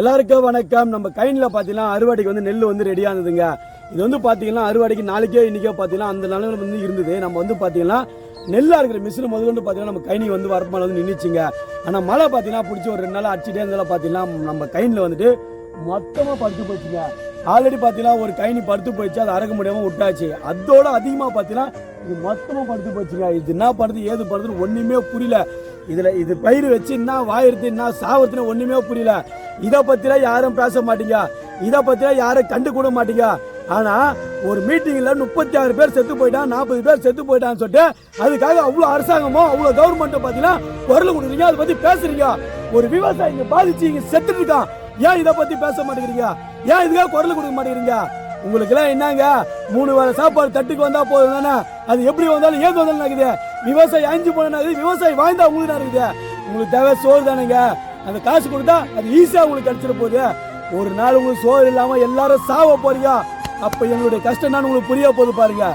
எல்லாருக்கும் வணக்கம். நம்ம கைனில் பார்த்தீங்கன்னா அறுவடைக்கு வந்து நெல் வந்து ரெடியானதுங்க இது வந்து பார்த்தீங்கன்னா அறுவடைக்கு நாளைக்கே இன்னைக்கோ பார்த்தீங்கன்னா அந்த நிலைமை வந்து இருந்தது. நம்ம வந்து பார்த்தீங்கன்னா நெல்லாக இருக்கிற மிஷின் முதல்கொண்டு பார்த்தீங்கன்னா நம்ம கைனி வந்து வரப்பால் வந்து நின்றுச்சுங்க ஆனால் மழை பார்த்தீங்கன்னா பிடிச்சி ஒரு ரெண்டு நாள் அடிச்சுட்டே இருந்தாலும் பார்த்தீங்கன்னா நம்ம கைனில் வந்துட்டு மொத்தமாக படுத்து போச்சுங்க ஆல்ரெடி பார்த்தீங்கன்னா ஒரு கைனி படுத்து போயிடுச்சு. அதை அறக்க முடியாமல் விட்டாச்சு. அதோட அதிகமாக பார்த்தீங்கன்னா இது மொத்தமாக படுத்து போச்சுங்க இது என்ன பண்ணுறது ஏது படுதுன்னு ஒன்றுமே புரியல. இதில் இது பயிர் வச்சு என்ன வாயிருத்து என்ன சாவத்துன்னு ஒன்றுமே புரியல. இதை பத்திலாம் யாரும் பேச மாட்டீங்க. இதை பத்திலாம் யாரும் கண்டு கூட மாட்டீங்க. ஆனா ஒரு மீட்டிங்ல முப்பத்தி ஆறு பேர் செத்து போயிட்டான் நாற்பது பேர் செத்து போயிட்டான்னு சொல்லிட்டு அதுக்காக அவ்வளவு அரசாங்கமோ அவ்வளவு கவர்மெண்ட் பாத்தீங்கன்னா குரல் கொடுக்குறீங்க அதை பத்தி பேசுறீங்க. ஒரு விவசாயிங்க பாதிச்சு இங்க செத்துட்டு இருக்கான். ஏன் இதை பத்தி பேச மாட்டேங்கிறீங்க? ஏன் இதுக்காக குரல் கொடுக்க மாட்டேங்கிறீங்க? உங்களுக்கு எல்லாம் என்னங்க? மூணு வேளை சாப்பாடு தட்டுக்கு வந்தா போதும் தானே? அது எப்படி வந்தாலும் ஏது வந்தாலும் நடக்குது விவசாயி அஞ்சு போனா விவசாயி வாய்ந்தா உங்களுக்கு இருக்குது உங்களுக்கு தேவை சோறு தானேங்க? அந்த காசு கொடுத்தா அது ஈஸியா உங்களுக்கு கிடைச்சிட போகுது. ஒரு நாள் உங்களுக்கு சோறு இல்லாம எல்லாரும் சாவ போறீங்க. அப்ப எங்களுடைய கஷ்டம் தான் உங்களுக்கு புரிய போகுது பாருங்க.